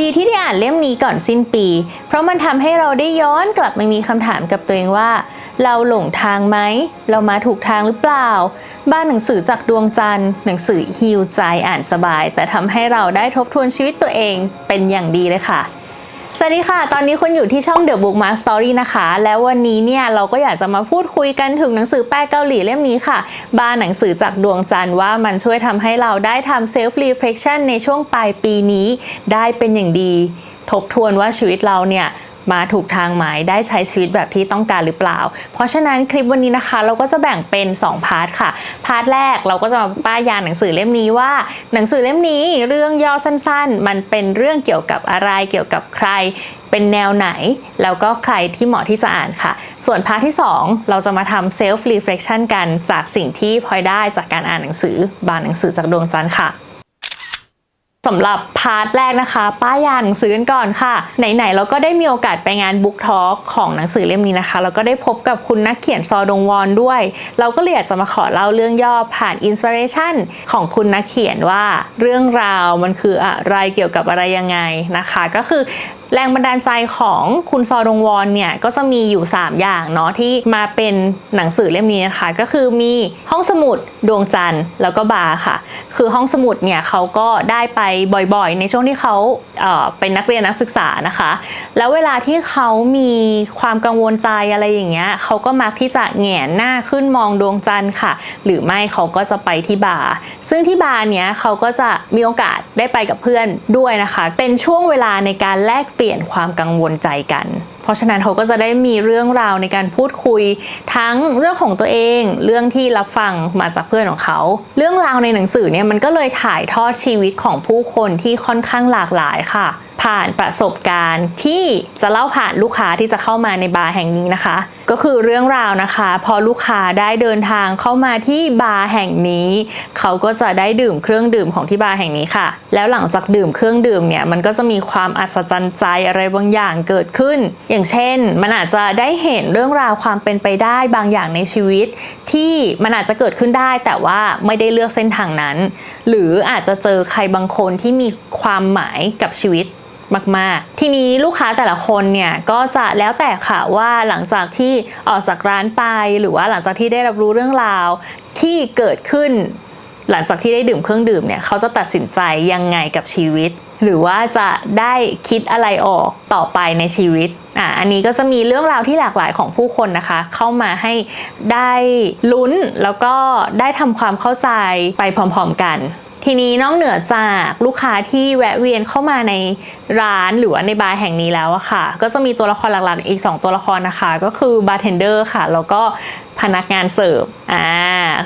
ดีที่ได้อ่านเล่มนี้ก่อนสิ้นปี เพราะมันทำให้เราได้ย้อนกลับมามีคำถามกับตัวเองว่า เราหลงทางไหม เรามาถูกทางหรือเปล่า บ้านหนังสือจากดวงจันทร์ หนังสือฮิวใจอ่านสบาย แต่ทำให้เราได้ทบทวนชีวิตตัวเองเป็นอย่างดีเลยค่ะ สวัสดีค่ะ ตอนนี้คุณอยู่ที่ช่อง The Bookmark Story นะคะ แล้ววันนี้เนี่ยเราก็อยากจะมาพูดคุยกันถึงหนังสือแปลเกาหลีเล่มนี้ค่ะบ้านหนังสือจากดวงจันทร์ว่ามันช่วยทำให้เราได้ทำ self reflection ในช่วงปลายปีนี้ ได้เป็นอย่างดี ทบทวนว่าชีวิตเราเนี่ย มาถูกทางไหมได้ใช้ชีวิตแบบที่ต้องการหรือเปล่า เพราะฉะนั้นคลิปวันนี้นะคะ เราก็จะแบ่งเป็น 2 พาร์ทค่ะ พาร์ทแรกเราก็จะมาป้ายยาหนังสือเล่มนี้ว่า หนังสือเล่มนี้เรื่องย่อสั้นๆ มันเป็นเรื่องเกี่ยวกับอะไรเกี่ยวกับใครเป็นแนวไหน แล้วก็ใครที่เหมาะที่จะอ่านค่ะ ส่วนพาร์ทที่ 2 เราจะมาทำ self reflection กันจากสิ่งที่พลอยได้จากการอ่านหนังสือบานหนังสือจากดวงจันทร์ค่ะ สำหรับพาร์ทแรกนะคะ ป้ายยาหนังสือกันก่อนค่ะ ไหน ๆ เราก็ได้มีโอกาสไปงานบุ๊กทอล์กของหนังสือเล่มนี้นะคะ เราก็ได้พบกับคุณนักเขียนซอดงวอนด้วย เราก็เลยอยากจะมาขอเล่าเรื่องย่อผ่านอินสปิเรชันของคุณนักเขียนว่าเรื่องราวมันคืออะไรเกี่ยวกับอะไรยังไงนะคะ ก็คือ แรงบันดาลใจของคุณซอดงวอนเนี่ยก็จะมีอยู่ 3 อย่างเนาะที่มาเป็นหนังสือเล่มนี้นะคะก็คือมีห้องสมุดดวงจันทร์แล้วก็บาร์ค่ะ คือห้องสมุดเนี่ยเขาก็ได้ไปบ่อยๆ ในช่วงที่เขาเเป็นนักเรียนนักศึกษานะคะ แล้วเวลาที่เขามีความกังวลใจอะไรอย่างเงี้ยเขาก็มักที่จะแหงนหน้าขึ้นมองดวงจันทร์ค่ะ หรือไม่เขาก็จะไปที่บาร์ซึ่งที่บาร์เนี้ยเขาก็จะมีโอกาสได้ไปกับเพื่อนด้วยนะคะ เป็นช่วงเวลาในการแลกเปลี่ยนี่ยนความกังวลใจกัน เพราะฉะนั้นเขาก็จะได้มีเรื่องราวในการพูดคุย ทั้งเรื่องของตัวเอง เรื่องที่รับฟังมาจากเพื่อนของเขา เรื่องราวในหนังสือเนี่ยมันก็เลยถ่ายทอดชีวิตของผู้คนที่ค่อนข้างหลากหลายค่ะ ผ่านประสบการณ์ที่จะเล่าผ่านลูกค้าที่จะเข้ามาในบาร์แห่งนี้นะคะ ก็คือเรื่องราวนะคะ พอลูกค้าได้เดินทางเข้ามาที่บาร์แห่งนี้ เขาก็จะได้ดื่มเครื่องดื่มของที่บาร์แห่งนี้ค่ะ แล้วหลังจากดื่มเครื่องดื่มเนี่ยมันก็จะมีความอัศจรรย์ใจอะไรบางอย่างเกิดขึ้นอย่างเช่น มันอาจจะได้เห็นเรื่องราวความเป็นไปได้บางอย่างในชีวิต ที่มันอาจจะเกิดขึ้นได้ แต่ว่าไม่ได้เลือกเส้นทางนั้น หรืออาจจะเจอใครบางคนที่มีความหมายกับชีวิตมากๆ ทีนี้ลูกค้าแต่ละคนเนี่ยก็จะแล้วแต่ค่ะว่าหลังจากที่ออกจากร้านไป หรือว่าหลังจากที่ได้รับรู้เรื่องราวที่เกิดขึ้น หลังจากที่ได้ดื่มเครื่องดื่มเนี่ยเขาจะตัดสินใจยังไงกับชีวิต หรือว่าจะได้คิดอะไรออกต่อไปในชีวิต อะอันนี้ก็จะมีเรื่องราวที่หลากหลายของผู้คนนะคะ เข้ามาให้ได้ลุ้นแล้วก็ได้ทำความเข้าใจไปพร้อมๆกัน ทีนี้นอกเหนือจากลูกค้าที่แวะเวียนเข้ามาในร้านหรือว่าในบาร์แห่งนี้แล้วอะค่ะ ก็จะมีตัวละครหลักๆอีก 2 ตัวละครนะคะ ก็คือบาร์เทนเดอร์ค่ะ แล้วก็พนักงานเสิร์ฟอ่า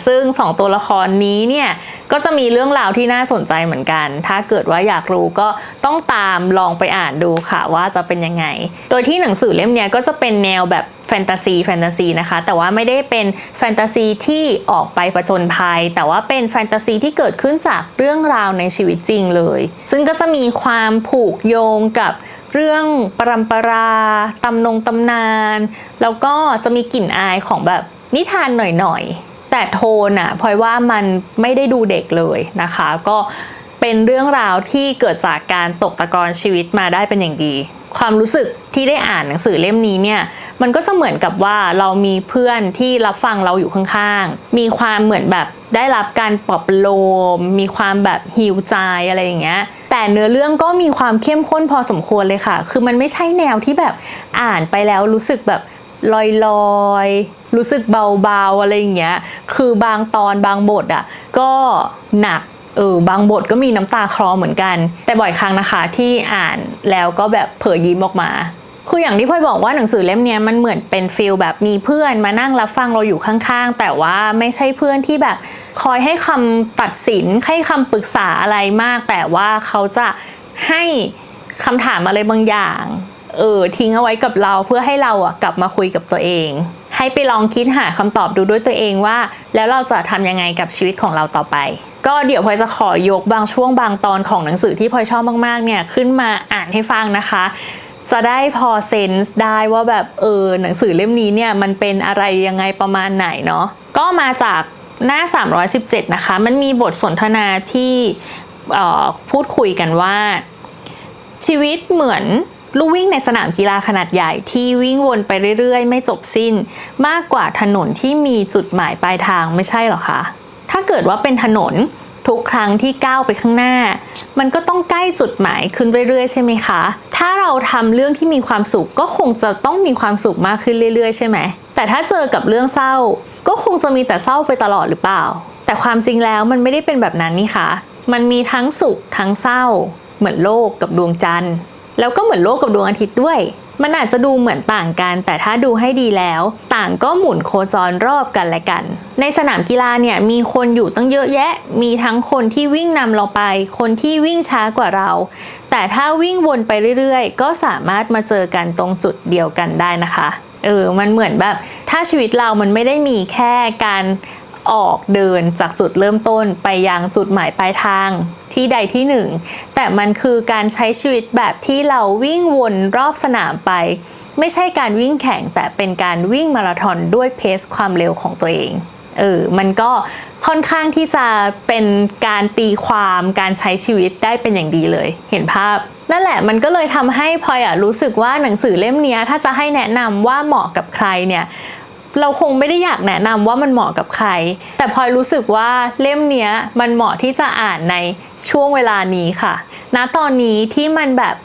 ซึ่ง 2 ตัวละครนี้เนี่ยก็จะมีเรื่องราวที่น่าสนใจเหมือนกัน ถ้าเกิดว่าอยากรู้ก็ต้องตามลองไปอ่านดูค่ะว่าจะเป็นยังไง โดยที่หนังสือเล่มเนี้ยก็จะเป็นแนวแบบ แฟนตาซีแฟนตาซีนะคะ แต่ว่าไม่ได้เป็นแฟนตาซีที่ออกไปประจนภัย แต่ว่าเป็นแฟนตาซีที่เกิดขึ้นจากเรื่องราวในชีวิตจริงเลย ซึ่งก็จะมีความผูกโยงกับเรื่องปรำปราตำนงตำนาน แล้วก็จะมีกลิ่นอายของแบบนิทานหน่อยๆ แต่โทนอะพลอยว่ามันไม่ได้ดูเด็กเลยนะคะ ก็เป็นเรื่องราวที่เกิดจากการตกตะกอนชีวิตมาได้เป็นอย่างดี ความรู้สึกที่ได้อ่านหนังสือเล่มนี้เนี่ยมันก็จะเหมือนกับว่าเรามีเพื่อนที่รับฟังเราอยู่ข้างๆ มีความเหมือนแบบได้รับการปลอบโลม มีความแบบฮิวใจอะไรอย่างเงี้ย แต่เนื้อเรื่องก็มีความเข้มข้นพอสมควรเลยค่ะ คือมันไม่ใช่แนวที่แบบอ่านไปแล้วรู้สึกแบบลอยๆรู้สึกเบาๆอะไรอย่างเงี้ย คือบางตอนบางบทอะก็หนัก เออบางบทก็มีน้ำตาคลอเหมือนกัน แต่บ่อยครั้งนะคะที่อ่านแล้วก็แบบเผยยิ้มออกมาคืออย่างที่พ่อยบอกว่าหนังสือเล่มนี้มันเหมือนเป็นฟิลแบบมีเพื่อนมานั่งรับฟังเราอยู่ข้างๆ แต่ว่าไม่ใช่เพื่อนที่แบบคอยให้คำตัดสินให้คำปรึกษาอะไรมาก แต่ว่าเขาจะให้คำถามอะไรบางอย่างเออทิ้งเอาไว้กับเราเพื่อให้เราอะกลับมาคุยกับตัวเอง ให้ไปลองคิดหาคำตอบดูด้วยตัวเองว่า แล้วเราจะทำยังไงกับชีวิตของเราต่อไป ก็เดี๋ยวพลอยจะขอยกบางช่วงบางตอนของหนังสือที่พลอยชอบมากๆเนี่ยขึ้นมาอ่านให้ฟังนะคะ จะได้พอเซนส์ได้ว่าแบบเออหนังสือเล่มนี้เนี่ยมันเป็นอะไรยังไงประมาณไหนเนาะก็มาจากหน้า 317 นะคะ มันมีบทสนทนาที่ออพูดคุยกันว่า ชีวิตเหมือน ลูกวิ่งในสนามกีฬาขนาดใหญ่ที่วิ่งวนไปเรื่อยๆ ไม่จบสิ้น มากกว่าถนนที่มีจุดหมายปลายทางไม่ใช่หรอคะ ถ้าเกิดว่าเป็นถนนทุกครั้งที่ก้าวไปข้างหน้า มันก็ต้องใกล้จุดหมายขึ้นเรื่อยๆ ใช่ไหมคะ ถ้าเราทำเรื่องที่มีความสุขก็คงจะต้องมีความสุขมากขึ้นเรื่อยๆ ใช่ไหม แต่ถ้าเจอกับเรื่องเศร้า ก็คงจะมีแต่เศร้าไปตลอดหรือเปล่า แต่ความจริงแล้วมันไม่ได้เป็นแบบนั้นนี่คะมันมีทั้งสุขทั้งเศร้า เหมือนโลกกับดวงจันทร์ แล้วก็เหมือนโลกกับดวงอาทิตย์ด้วย มันอาจจะดูเหมือนต่างกัน แต่ถ้าดูให้ดีแล้ว ต่างก็หมุนโคจรรอบกันและกัน ในสนามกีฬาเนี่ยมีคนอยู่ตั้งเยอะแยะ มีทั้งคนที่วิ่งนำเราไป คนที่วิ่งช้ากว่าเรา แต่ถ้าวิ่งวนไปเรื่อยๆ ก็สามารถมาเจอกันตรงจุดเดียวกันได้นะคะเออ มันเหมือนแบบ ถ้าชีวิตเรามันไม่ได้มีแค่การ ออกเดินจากจุดเริ่มต้นไปยังจุดหมายปลายทางที่ใดที่หนึ่ง แต่มันคือการใช้ชีวิตแบบที่เราวิ่งวนรอบสนามไป ไม่ใช่การวิ่งแข่งแต่เป็นการวิ่งมาราธอนด้วยเพสความเร็วของตัวเองเออ มันก็ค่อนข้างที่จะเป็นการตีความการใช้ชีวิตได้เป็นอย่างดีเลย เห็นภาพ นั่นแหละมันก็เลยทำให้พลอยอะรู้สึกว่าหนังสือเล่มนี้ถ้าจะให้แนะนำว่าเหมาะกับใครเนี่ย เราคงไม่ได้อยากแนะนำว่ามันเหมาะกับใคร แต่พลอยรู้สึกว่าเล่มเนี้ยมันเหมาะที่จะอ่านในช่วงเวลานี้ค่ะ ณตอนนี้ที่มันแบบ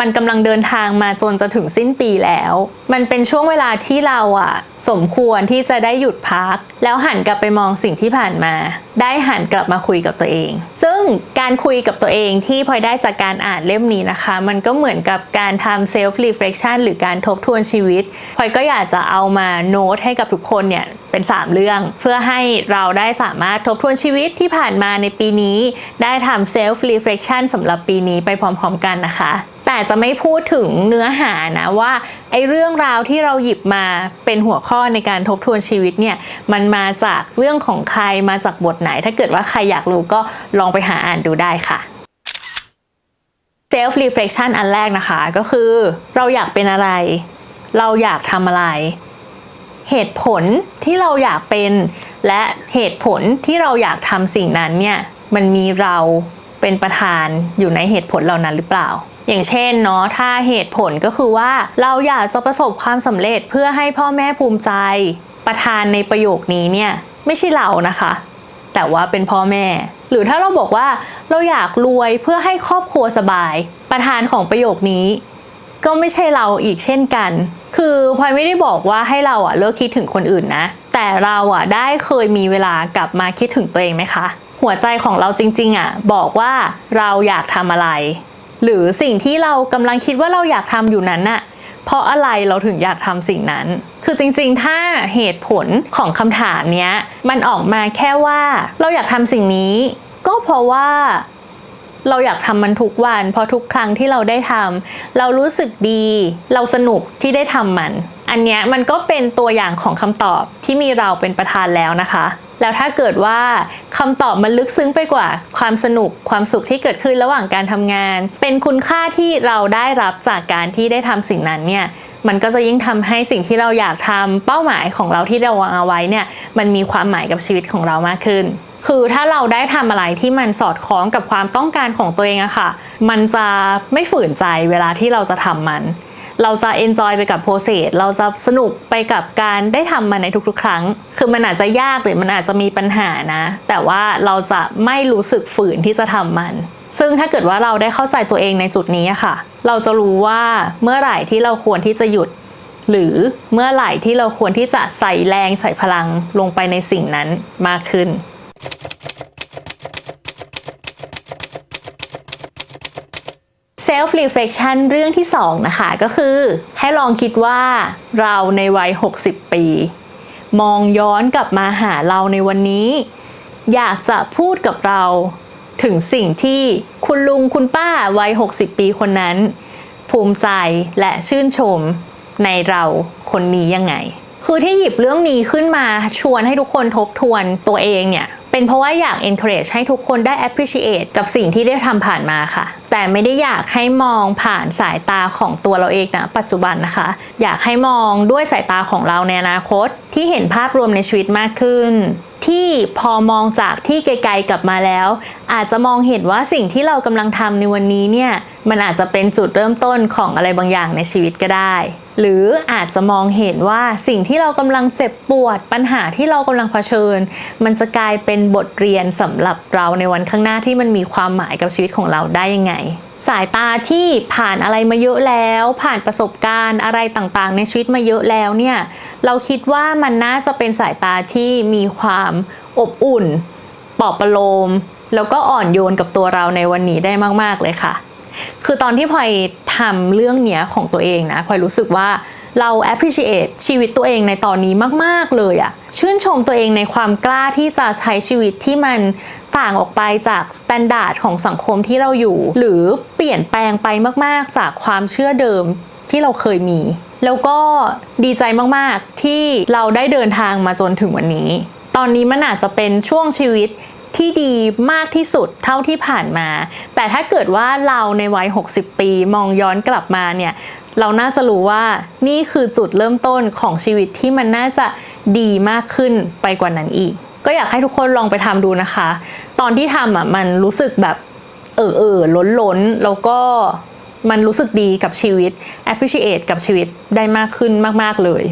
มันกำลังเดินทางมาจนจะถึงสิ้นปีแล้ว มันเป็นช่วงเวลาที่เราอะสมควรที่จะได้หยุดพัก แล้วหันกลับไปมองสิ่งที่ผ่านมา ได้หันกลับมาคุยกับตัวเอง ซึ่งการคุยกับตัวเองที่พลอยได้จากการอ่านเล่มนี้นะคะ มันก็เหมือนกับการทำ self reflection หรือการทบทวนชีวิตพลอยก็อยากจะเอามาโน้ตให้กับทุกคนเนี่ยเป็น 3 เรื่อง เพื่อให้เราได้สามารถทบทวนชีวิตที่ผ่านมาในปีนี้ ได้ทำ self reflection สำหรับปีนี้ไปพร้อมๆกันนะคะ แต่จะไม่พูดถึงเนื้อหานะว่าไอ้เรื่องราวที่เราหยิบมาเป็นหัวข้อในการทบทวนชีวิตเนี่ยมันมาจากเรื่องของใครมาจากบทไหน ถ้าเกิดว่าใครอยากรู้ก็ลองไปหาอ่านดูได้ค่ะ self reflection อันแรกนะคะก็คือเราอยากเป็นอะไร เราอยากทำอะไร เหตุผลที่เราอยากเป็น และเหตุผลที่เราอยากทำสิ่งนั้นเนี่ยมันมีเรา เป็นประธานอยู่ในเหตุผลเหล่านั้นหรือเปล่า อย่างเช่นเนาะถ้าเหตุผลก็คือว่าเราอยากจะประสบความสำเร็จเพื่อให้พ่อแม่ภูมิใจ ประธานในประโยคนี้เนี่ยไม่ใช่เรานะคะ แต่ว่าเป็นพ่อแม่ หรือถ้าเราบอกว่าเราอยากรวยเพื่อให้ครอบครัวสบาย ประธานของประโยคนี้ ก็ไม่ใช่เราอีกเช่นกัน คือพลอยไม่ได้บอกว่าให้เราอะเลิกคิดถึงคนอื่นนะ แต่เราอะได้เคยมีเวลากลับมาคิดถึงตัวเองไหมคะ หัวใจของเราจริงๆอะบอกว่าเราอยากทำอะไร หรือสิ่งที่เรากำลังคิดว่าเราอยากทำอยู่นั้นน่ะเพราะอะไรเราถึงอยากทำสิ่งนั้น คือจริงๆ ถ้าเหตุผลของคำถามเนี้ยมันออกมาแค่ว่าเราอยากทำสิ่งนี้ ก็เพราะว่าเราอยากทำมันทุกวัน เพราะทุกครั้งที่เราได้ทำเรารู้สึกดี เราสนุกที่ได้ทำมัน อันเนี้ยมันก็เป็นตัวอย่างของคำตอบที่มีเราเป็นประธานแล้วนะคะ แล้วถ้าเกิดว่าคำตอบมันลึกซึ้งไปกว่า ความสนุกความสุขที่เกิดขึ้นระหว่างการทำงาน เป็นคุณค่าที่เราได้รับจากการที่ได้ทำสิ่งนั้นเนี่ยมันก็จะยิ่งทำให้สิ่งที่เราอยากทำเป้าหมายของเราที่เราวางเอาไว้เนี่ยมันมีความหมายกับชีวิตของเรามากขึ้น คือถ้าเราได้ทำอะไรที่มันสอดคล้องกับความต้องการของตัวเองอะค่ะ มันจะไม่ฝืนใจเวลาที่เราจะทำมัน เราจะเอนจอยไปกับโปรเซสเราจะสนุกไปกับการได้ทำมันในทุกๆ ครั้ง คือมันอาจจะยากหรือมันอาจจะมีปัญหานะ แต่ว่าเราจะไม่รู้สึกฝืนที่จะทำมัน ซึ่งถ้าเกิดว่าเราได้เข้าใจตัวเองในจุดนี้ค่ะ เราจะรู้ว่าเมื่อไหร่ที่เราควรที่จะหยุด หรือเมื่อไหร่ที่เราควรที่จะใส่แรงใส่พลังลงไปในสิ่งนั้นมากขึ้น self reflection เรื่องที่สองนะคะ ก็คือให้ลองคิดว่าเราในวัย 60 ปี มองย้อนกลับมาหาเราในวันนี้ อยากจะพูดกับเราถึงสิ่งที่คุณลุงคุณป้าวัย 60 ปีคนนั้น ภูมิใจและชื่นชมในเราคนนี้ยังไง คือที่หยิบเรื่องนี้ขึ้นมาชวนให้ทุกคนทบทวนตัวเองเนี่ย เป็นเพราะว่าอยาก encourage ให้ทุกคนได้ appreciate กับสิ่งที่ได้ทำผ่านมาค่ะ แต่ไม่ได้อยากให้มองผ่านสายตาของตัวเราเองนะปัจจุบันนะคะ อยากให้มองด้วยสายตาของเราในอนาคต ที่เห็นภาพรวมในชีวิตมากขึ้น ที่พอมองจากที่ไกลๆกลับมาแล้ว อาจจะมองเห็นว่าสิ่งที่เรากำลังทำในวันนี้เนี่ยมันอาจจะเป็นจุดเริ่มต้นของอะไรบางอย่างในชีวิตก็ได้ หรืออาจจะมองเห็นว่าสิ่งที่เรากำลังเจ็บปวด ปัญหาที่เรากำลังเผชิญ มันจะกลายเป็นบทเรียนสำหรับเราในวันข้างหน้าที่มันมีความหมายกับชีวิตของเราได้ยังไง สายตาที่ผ่านอะไรมาเยอะแล้ว ผ่านประสบการณ์อะไรต่างๆ ในชีวิตมาเยอะแล้วเนี่ยเราคิดว่ามันน่าจะเป็นสายตาที่มีความอบอุ่นปลอบประโลม แล้วก็อ่อนโยนกับตัวเราในวันนี้ได้มาก ๆเลยค่ะ คือตอนที่พลอยทำเรื่องเนี้ยของตัวเองนะพลอยรู้สึกว่า เรา appreciate ชีวิตตัวเองในตอนนี้มาก ๆ เลยอะชื่นชมตัวเองในความกล้าที่จะใช้ชีวิตที่มันต่างออกไปจากสแตนดาร์ดของสังคมที่เราอยู่ หรือเปลี่ยนแปลงไปมาก ๆ จากความเชื่อเดิมที่เราเคยมี แล้วก็ดีใจมาก ๆ ที่เราได้เดินทางมาจนถึงวันนี้ ตอนนี้มันอาจจะเป็นช่วงชีวิตที่ดีมากที่สุดเท่าที่ผ่านมา แต่ถ้าเกิดว่าเราในวัย 60 ปีมองย้อนกลับมาเนี่ย เราน่าจะรู้ว่านี่คือจุดเริ่มต้นของชีวิตที่มันน่าจะดีมากขึ้นไปกว่านั้นอีก ก็อยากให้ทุกคนลองไปทำดูนะคะ ตอนที่ทำอะมันรู้สึกแบบเออเออล้นล้นแล้วก็มันรู้สึกดีกับชีวิต appreciate กับชีวิตได้มากขึ้นมาก ๆ เลย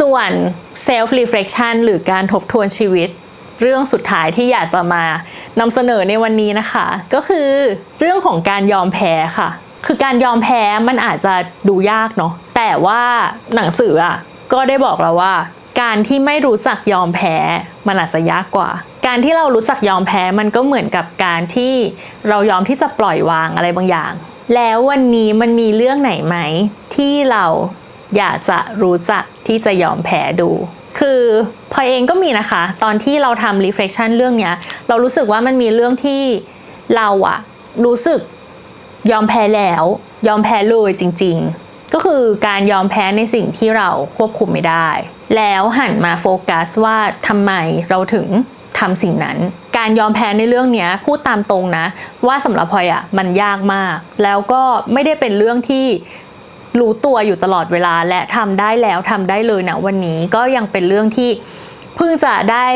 ส่วน self reflection หรือการทบทวนชีวิต เรื่องสุดท้ายที่อยากจะมานำเสนอในวันนี้นะคะ ก็คือเรื่องของการยอมแพ้ค่ะ คือการยอมแพ้มันอาจจะดูยากเนาะแต่ว่าหนังสืออะก็ได้บอกเราว่า การที่ไม่รู้จักยอมแพ้มันอาจจะยากกว่า การที่เรารู้จักยอมแพ้มันก็เหมือนกับการที่เรายอมที่จะปล่อยวางอะไรบางอย่าง แล้ววันนี้มันมีเรื่องไหนไหมที่เราอยากจะรู้จักที่จะยอมแพ้ดู คือพลอยเองก็มีนะคะ ตอนที่เราทำ reflection เรื่องเนี้ย เรารู้สึกว่ามันมีเรื่องที่เราอะรู้สึกยอมแพ้แล้ว ยอมแพ้เลยจริง ๆ ก็คือการยอมแพ้ในสิ่งที่เราควบคุมไม่ได้ แล้วหันมาโฟกัสว่าทำไมเราถึงทำสิ่งนั้น การยอมแพ้ในเรื่องนี้พูดตามตรงนะ ว่าสำหรับพลอยอะมันยากมาก แล้วก็ไม่ได้เป็นเรื่องที่ รู้ตัวอยู่ตลอดเวลาและทำได้แล้วทำได้เลยนะวันนี้ก็ยังเป็นเรื่องที่เพิ่งจะได้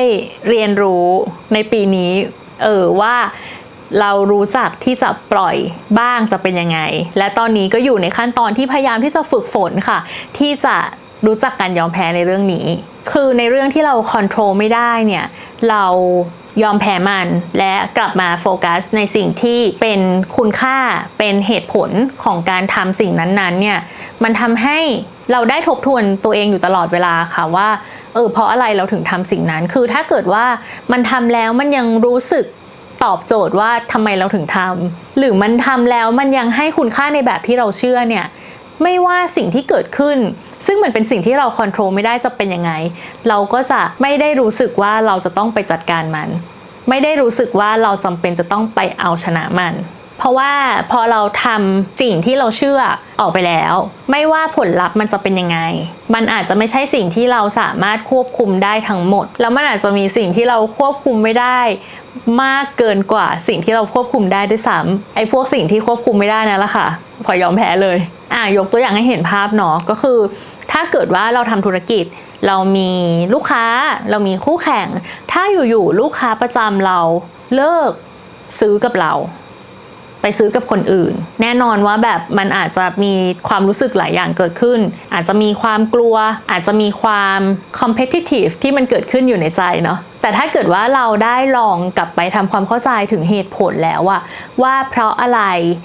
เรียนรู้ในปีนี้เออว่าเรารู้จักที่จะปล่อยบ้างจะเป็นยังไง และตอนนี้ก็อยู่ในขั้นตอนที่พยายามที่จะฝึกฝนค่ะ ที่จะ รู้จักการยอมแพ้ในเรื่องนี้ คือในเรื่องที่เราควบคุมไม่ได้เนี่ย เรายอมแพ้มันและกลับมาโฟกัสในสิ่งที่เป็นคุณค่าเป็นเหตุผลของการทำสิ่งนั้นๆเนี่ยมันทำให้เราได้ทบทวนตัวเองอยู่ตลอดเวลาค่ะว่าเออเพราะอะไรเราถึงทำสิ่งนั้น คือถ้าเกิดว่ามันทำแล้วมันยังรู้สึกตอบโจทย์ว่าทำไมเราถึงทำหรือมันทำแล้วมันยังให้คุณค่าในแบบที่เราเชื่อเนี่ย ไม่ว่าสิ่งที่เกิดขึ้น ซึ่งมันเป็นสิ่งที่เราควบคุมไม่ได้จะเป็นยังไง เราก็จะไม่ได้รู้สึกว่าเราจะต้องไปจัดการมัน ไม่ได้รู้สึกว่าเราจำเป็นจะต้องไปเอาชนะมัน เพราะว่าพอเราทำสิ่งที่เราเชื่อออกไปแล้ว ไม่ว่าผลลัพธ์มันจะเป็นยังไง มันอาจจะไม่ใช่สิ่งที่เราสามารถควบคุมได้ทั้งหมด แล้วมันอาจจะมีสิ่งที่เราควบคุมไม่ได้ มากเกินกว่าสิ่งที่เราควบคุมได้ด้วยซ้ำไอ้พวกสิ่งที่ควบคุมไม่ได้นั่นแหละค่ะพอยอมแพ้เลยอะยกตัวอย่างให้เห็นภาพเนาะก็คือ ถ้าเกิดว่าเราทำธุรกิจเรามีลูกค้าเรามีคู่แข่ง ถ้าอยู่ๆลูกค้าประจำเราเลิกซื้อกับเรา ไปซื้อกับคนอื่น แน่นอนว่าแบบมันอาจจะมีความรู้สึกหลายอย่างเกิดขึ้น อาจจะมีความกลัว อาจจะมีความ competitive ที่มันเกิดขึ้นอยู่ในใจเนาะ แต่ถ้าเกิดว่าเราได้ลองกลับไปทำความเข้าใจถึงเหตุผลแล้วอะว่าเพราะอะไร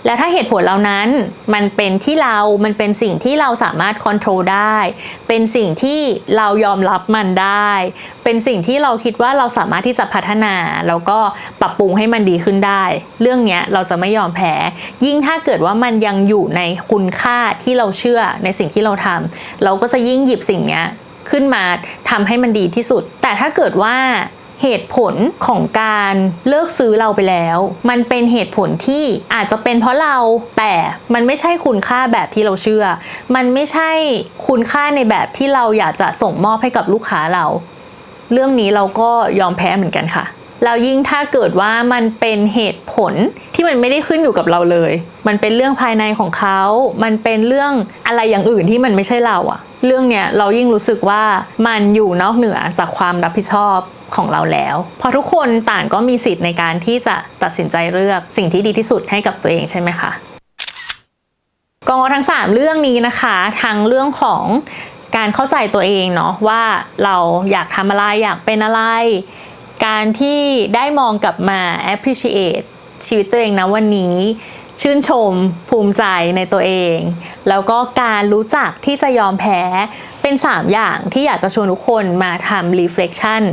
และถ้าเหตุผลเหล่านั้นมันเป็นที่เรา มันเป็นสิ่งที่เราสามารถ control ได้ เป็นสิ่งที่เรายอมรับมันได้ เป็นสิ่งที่เราคิดว่าเราสามารถที่จะพัฒนา แล้วก็ปรับปรุงให้มันดีขึ้นได้ เรื่องเนี้ยเราจะไม่ยอมแพ้ ยิ่งถ้าเกิดว่ามันยังอยู่ในคุณค่าที่เราเชื่อในสิ่งที่เราทำเราก็จะยิ่งหยิบสิ่งเนี้ย ขึ้นมาทำให้มันดีที่สุด แต่ถ้าเกิดว่าเหตุผลของการเลิกซื้อเราไปแล้ว มันเป็นเหตุผลที่อาจจะเป็นเพราะเราแต่มันไม่ใช่คุณค่าแบบที่เราเชื่อ มันไม่ใช่คุณค่าในแบบที่เราอยากจะส่งมอบให้กับลูกค้าเรา เรื่องนี้เราก็ยอมแพ้เหมือนกันค่ะ แล้วยิ่งถ้าเกิดว่ามันเป็นเหตุผลที่มันไม่ได้ขึ้นอยู่กับเราเลย มันเป็นเรื่องภายในของเขา มันเป็นเรื่องอะไรอย่างอื่นที่มันไม่ใช่เราอะเรื่องเนี้ยเรายิ่งรู้สึกว่ามันอยู่นอกเหนือจากความรับผิดชอบของเราแล้วเพราะทุกคนต่างก็มีสิทธิ์ในการที่จะตัดสินใจเลือกสิ่งที่ดีที่สุดให้กับตัวเองใช่ไหมคะก็ทั้ง 3 เรื่องนี้นะคะทั้งเรื่องของการเข้าใจตัวเองเนาะว่าเราอยากทำอะไรอยากเป็นอะไร การที่ได้มองกลับมา appreciate ชีวิตตัวเองนะวันนี้ ชื่นชมภูมิใจในตัวเอง แล้วก็การรู้จักที่จะยอมแพ้เป็น 3 อย่างที่อยากจะชวนทุกคนมาทำ reflection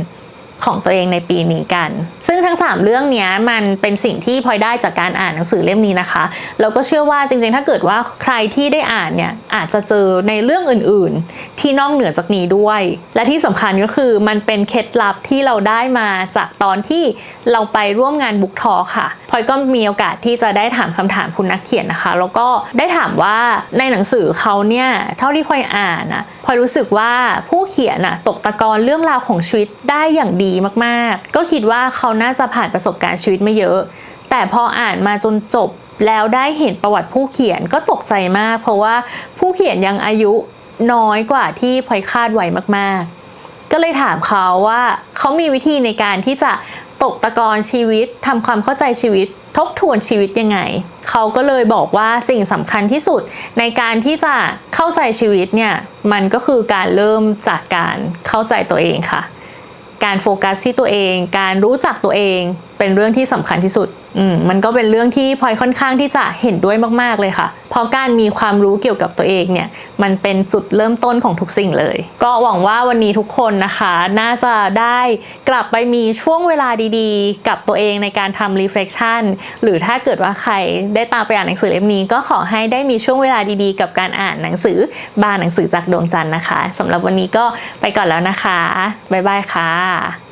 ของตัวเองในปีนี้กัน ซึ่งทั้ง 3 เรื่องนี้มันเป็นสิ่งที่พลอยได้จากการอ่านหนังสือเล่มนี้นะคะแล้วก็เชื่อว่าจริงๆ ถ้าเกิดว่าใครที่ได้อ่านเนี่ยอาจจะเจอในเรื่องอื่นๆ ที่นอกเหนือจากนี้ด้วย และที่สำคัญก็คือมันเป็นเคล็ดลับที่เราได้มาจากตอนที่เราไปร่วมงานบุ๊กทอค่ะพลอยก็มีโอกาสที่จะได้ถามคำถามคุณนักเขียนนะคะ แล้วก็ได้ถามว่าในหนังสือเขาเนี่ยเท่าที่พลอยอ่านนะพลอยรู้สึกว่าผู้เขียนน่ะตกตะกอนเรื่องราวของชีวิตได้อย่างดีมากๆ ก็คิดว่าเขาน่าจะผ่านประสบการณ์ชีวิตมาเยอะ แต่พออ่านมาจนจบแล้วได้เห็นประวัติผู้เขียนก็ตกใจมาก เพราะว่าผู้เขียนยังอายุน้อยกว่าที่พลอยคาดไว้มากๆ ก็เลยถามเขาว่าเขามีวิธีในการที่จะตกตะกอนชีวิตทำความเข้าใจชีวิต ทบทวนชีวิตยังไง เขาก็เลยบอกว่าสิ่งสำคัญที่สุดในการที่จะเข้าใจชีวิตเนี่ยมันก็คือการเริ่มจากการเข้าใจตัวเองค่ะ การโฟกัสที่ตัวเอง การรู้จักตัวเองเป็นเรื่องที่สำคัญที่สุด อืม มันก็เป็นเรื่องที่พลอยค่อนข้างที่จะเห็นด้วยมากๆเลยค่ะ เพราะการมีความรู้เกี่ยวกับตัวเองเนี่ย มันเป็นจุดเริ่มต้นของทุกสิ่งเลย ก็หวังว่าวันนี้ทุกคนนะคะ น่าจะได้กลับไปมีช่วงเวลาดีๆ กับตัวเองในการทำ reflection หรือถ้าเกิดว่าใครได้ตามไปอ่านหนังสือเล่มนี้ ก็ขอให้ได้มีช่วงเวลาดีๆ กับการอ่านหนังสือบานหนังสือจากดวงจันทร์นะคะสำหรับวันนี้ก็ไปก่อนแล้วนะคะบ๊ายบายค่ะ